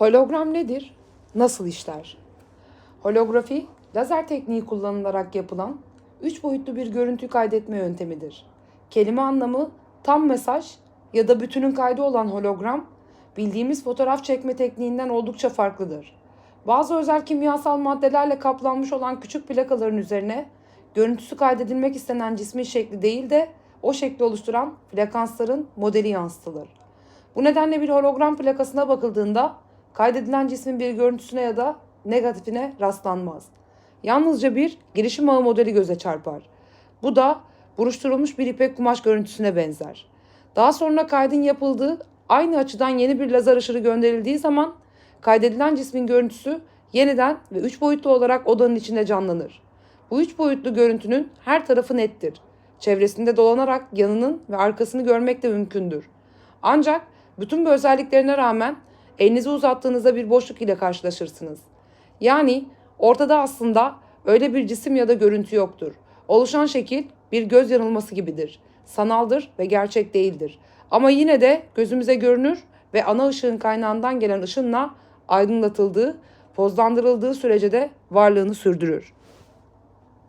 Hologram nedir? Nasıl işler? Holografi, lazer tekniği kullanılarak yapılan üç boyutlu bir görüntü kaydetme yöntemidir. Kelime anlamı tam mesaj ya da bütünün kaydı olan hologram, bildiğimiz fotoğraf çekme tekniğinden oldukça farklıdır. Bazı özel kimyasal maddelerle kaplanmış olan küçük plakaların üzerine görüntüsü kaydedilmek istenen cismin şekli değil de o şekli oluşturan frekansların modeli yansıtılır. Bu nedenle bir hologram plakasına bakıldığında kaydedilen cismin bir görüntüsüne ya da negatifine rastlanmaz. Yalnızca bir girişim ağı modeli göze çarpar. Bu da buruşturulmuş bir ipek kumaş görüntüsüne benzer. Daha sonra kaydın yapıldığı aynı açıdan yeni bir lazer ışını gönderildiği zaman kaydedilen cismin görüntüsü yeniden ve üç boyutlu olarak odanın içinde canlanır. Bu üç boyutlu görüntünün her tarafı nettir. Çevresinde dolanarak yanının ve arkasını görmek de mümkündür. Ancak bütün bu özelliklerine rağmen elinizi uzattığınızda bir boşluk ile karşılaşırsınız. Yani ortada aslında öyle bir cisim ya da görüntü yoktur. Oluşan şekil bir göz yanılması gibidir. Sanaldır ve gerçek değildir. Ama yine de gözümüze görünür ve ana ışığın kaynağından gelen ışınla aydınlatıldığı, pozlandırıldığı sürece de varlığını sürdürür.